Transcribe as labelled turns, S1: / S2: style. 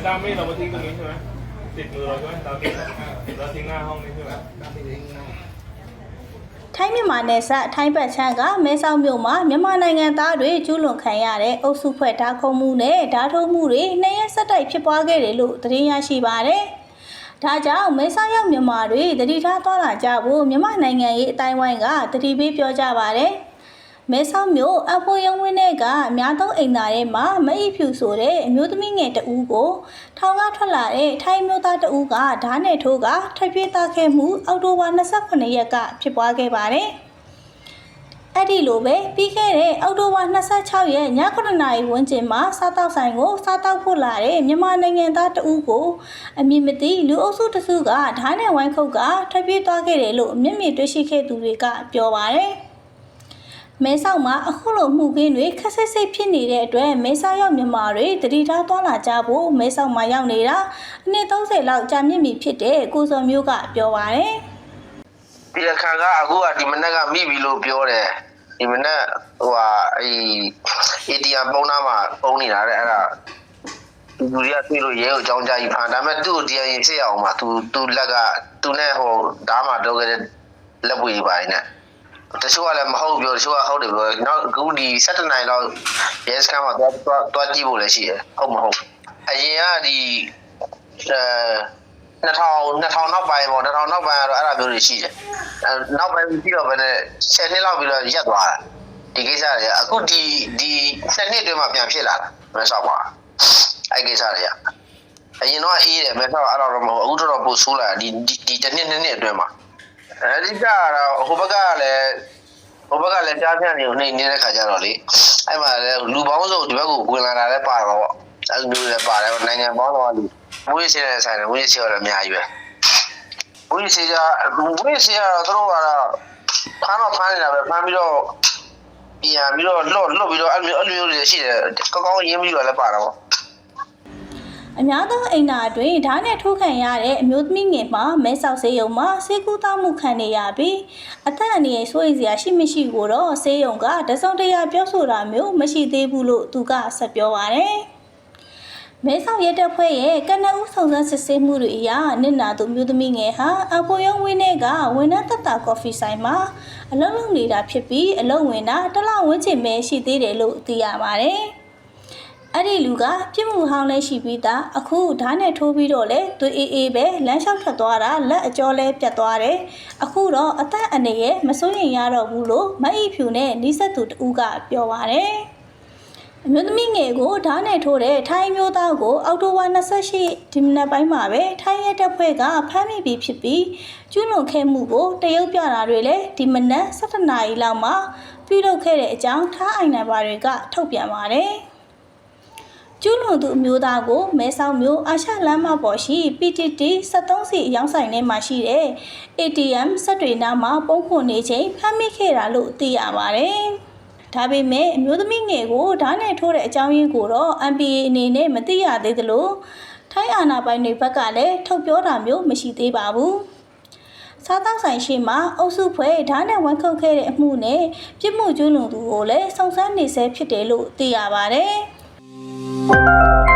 S1: อาจารย์ไม่เรามาทิ้งตรงนี้ใช่ไหมติดมือเราใช่ไหมเราทิ้งเราทิ้งหน้าห้องนี้ใช่ไหม
S2: ထိုင်းမြန်မာနယ်စပ်ထိုင်းဘက်ချမ်းကမဲဆောက်မြို့မှာမြန်မာနိုင်ငံသားတွေကျူးလွန်ခံရတဲ့အုပ်စုဖွဲ့ဓာတ်ခုံမှုနဲ့ဓာတ်ထုံးမှုတွေနှစ်ရက်ဆက်တိုက်ဖြစ်ပွားခဲ့တယ်လို့သတင်းရရှိပါရတယ်။ဒါကြောင့်မဲဆောက်ရောက်မြန်မာတွေတတိထားသွားလာကြဖို့မြန်မာနိုင်ငံရေးအတိုင်းဝိုင်းကတတိပေးပြောကြပါရတယ်။ မဲဆောက်မြို့အဖိုးရုံဝင်းထဲကအများသုံးအိမ်သားထဲမှာမအိဖြူဆိုတဲ့အမျိုးသမီးငယ်တဦးကိုထောင်ကထွက်လာတဲ့ထိုင်းမျိုးသားတဦးကဓာတ်နဲ့ထိုးကထွက်ပြေးသားခဲ့မှုအောက်တိုဘာ28ရက်ကဖြစ်ပွားခဲ့ပါတယ်။အဲ့ဒီလိုပဲပြီးခဲ့တဲ့အောက်တိုဘာ26ရက်ည9:00နာရီဝန်းကျင်မှာစားတောက်ဆိုင်ကိုစားတောက်ဖို့လာတဲ့မြန်မာနိုင်ငံသားတဦးကိုအမည်မသိလူအုပ်စုတစ်စုကဓာတ်နဲ့ဝိုင်းခုတ်ကထွက်ပြေးသွားခဲ့တယ်လို့မျက်မြင်တွေ့ရှိခဲ့သူတွေကပြောပါတယ်။ မဲဆောက်မှာအခုလိုမှုခင်းတွေခက်ဆစ်ဆစ်ဖြစ်နေတဲ့အတွက်မဲဆောက်ရောက်မြန်မာတွေတတိထားသွားလာကြဖို့မဲဆောက်မှာရောက်နေတာအနည်း30လောက်ကြာမြင့်ပြီဖြစ်တဲ့ကိုစော်မျိုးကပြောပါရယ်
S3: တရားခံကအခုကဒီမနက်ကမိပြီလို့ပြောတယ်ဒီမနက်ဟိုဟာအဲ ATM ပုံနာမှာပုံနေတာတဲ့အဲ့ဒါသူလူတွေကတွေ့လို့ရဲကိုအကြောင်းကြားကြီးဖန်ဒါပေမဲ့သူ့ကိုတရားရင်ဖြစ်အောင်မှာသူသူလက်ကသူနဲ့ဟိုဓားမှာတော့ခဲ့တဲ့လက်ပွေကြီးပိုင်းနဲ့ တချို့ကလည်းမဟုတ်ပြောတချို့ကဟုတ်တယ်ပြောနောက်အခုဒီ7နိုင်လောက်ရဲစခန်းမှာသွားသွားသွားကြည့်ဖို့လည်းရှိတယ်ဟုတ်မဟုတ်အရင်ကဒီအဲ2000 2000နောက်ပိုင်းပေါ့2000နောက်ပိုင်းကတော့အဲ့ဒါမျိုးတွေရှိတယ်အဲနောက်ပိုင်းပြီးတော့ဘယ်နဲ့10နှစ်လောက်ပြီးတော့ရက်သွားတာဒီကိစ္စတွေကအခုဒီဒီ7နှစ်အတွင်းမှာပြန်ဖြစ်လာတာမဆောက်ပါအဲ့ကိစ္စတွေကအရင်တော့အေးတယ်မဆောက်အဲ့တော့မဟုတ်အခုတော့ပိုဆိုးလာဒီဒီဒီတစ်နှစ်နှစ်နှစ်အတွင်းမှာ အဲဒီကတော့ဟိုဘက်ကလည်းဟိုဘက်ကလည်းကြားဖြန့်နေကိုနှိမ့်နေတဲ့ခါကျတော့လေအဲ့မှာလည်းလူပေါင်းစုံဒီဘက်ကိုဝင်လာတာလည်းပါတော့ပေါ့အဲ့လိုမျိုးလည်းပါတယ်နိုင်ငံပေါင်းတော့လူဝိစေးတဲ့ဆိုင်တယ်ဝိစေးရတယ်အများကြီးပဲဝိစေးကဝိစေးကတော့သူတို့ကတော့ဖမ်းတော့ဖမ်းနေတာပဲဖမ်းပြီးတော့ပြန်ပြီးတော့လွတ်လွတ်ပြီးတော့အဲ့လိုအဲ့လိုမျိုးတွေရှိတယ်ကောင်းကောင်းရင်းပြီးတော့လည်းပါတော့ပေါ့
S2: အများသောအိမ်နာအတွင်းဓာတ်နဲ့ထိုးခံရတဲ့အမျိုးသမီးငယ်မှာမဲဆောက်ဆေးရုံမှာဆေးကူးတောမှုခံနေရပြီးအသက်အန္တရာယ်ဆိုးရိမ်စရာရှိမရှိကိုတော့ဆေးရုံကတစုံတရာပြောဆိုတာမျိုးမရှိသေးဘူးလို့သူကဆက်ပြောပါရယ်မဲဆောက်ရဲတပ်ဖွဲ့ရဲ့ကနဦးဆောင်စမ်းစစ်ဆေးမှုတွေအရနစ်နာသူမျိုးသမီးငယ်ဟာအဖိုယုံဝင်းထဲကဝန်ထမ်းတက်တာကော်ဖီဆိုင်မှာအလုပ်လုပ်နေတာဖြစ်ပြီးအလုပ်ဝင်တာတစ်လဝန်းကျင်ပဲရှိသေးတယ်လို့သိရပါတယ်။ အဲ့ဒီလူကပြစ်မှုဟောင်းလဲရှိပြီးသားအခုဓာတ်နဲ့ထိုးပြီးတော့လဲသူအေးအေးပဲလမ်းလျှောက်ထွက်သွားတာလက်အကျော်လဲပြတ်သွားတယ်။အခုတော့အသက်အနေရဲ့မစိုးရင်ရတော့ဘူးလို့မအိဖြူနဲ့နီးစပ်သူတဦးကပြောပါတယ်။အမျိုးသမီးငယ်ကိုဓာတ်နဲ့ထိုးတဲ့ထိုင်းမျိုးသားကိုအောက်တိုဘာ28ဒီမနက်ပိုင်းမှာပဲထိုင်းရဲတပ်ဖွဲ့ကဖမ်းမိပြီးဖြစ်ပြီးကျူးလွန်ခဲ့မှုကိုတရုတ်ပြတာတွေလည်းဒီမနက်7နာရီလောက်မှာပြုလုပ်ခဲ့တဲ့အကြောင်းထားအိုင်နံပါတ်တွေကထုတ်ပြန်ပါတယ် ကျူးလွန်သူအမျိုးသားကိုမဲဆောက်မြို့အာရှလမ်းမပေါ်ရှိ PTT 73စီအယောင်းဆိုင်ထဲမှာရှိတဲ့ ATM စက်တွေနားမှာပုံခွန်နေချိန်ဖမ်းမိခဲ့တာလို့သိရပါတယ်။ဒါပေမဲ့အမျိုးသမီးငယ်ကိုဓာတ်နဲ့ထိုးတဲ့အကြောင်းရင်းကိုတော့ MPA အနေနဲ့မသိရသေးသလိုထိုင်းအာဏာပိုင်တွေဘက်ကလည်းထုတ်ပြောတာမျိုးမရှိသေးပါဘူး။စားတောက်ဆိုင်ရှိမှာအုပ်စုဖွဲ့ဓာတ်နဲ့ဝန်ခုတ်ခဲ့တဲ့အမှုနဲ့ပြစ်မှုကျူးလွန်သူကိုလည်းစုံစမ်းနေဆဲဖြစ်တယ်လို့သိရပါတ ယ်။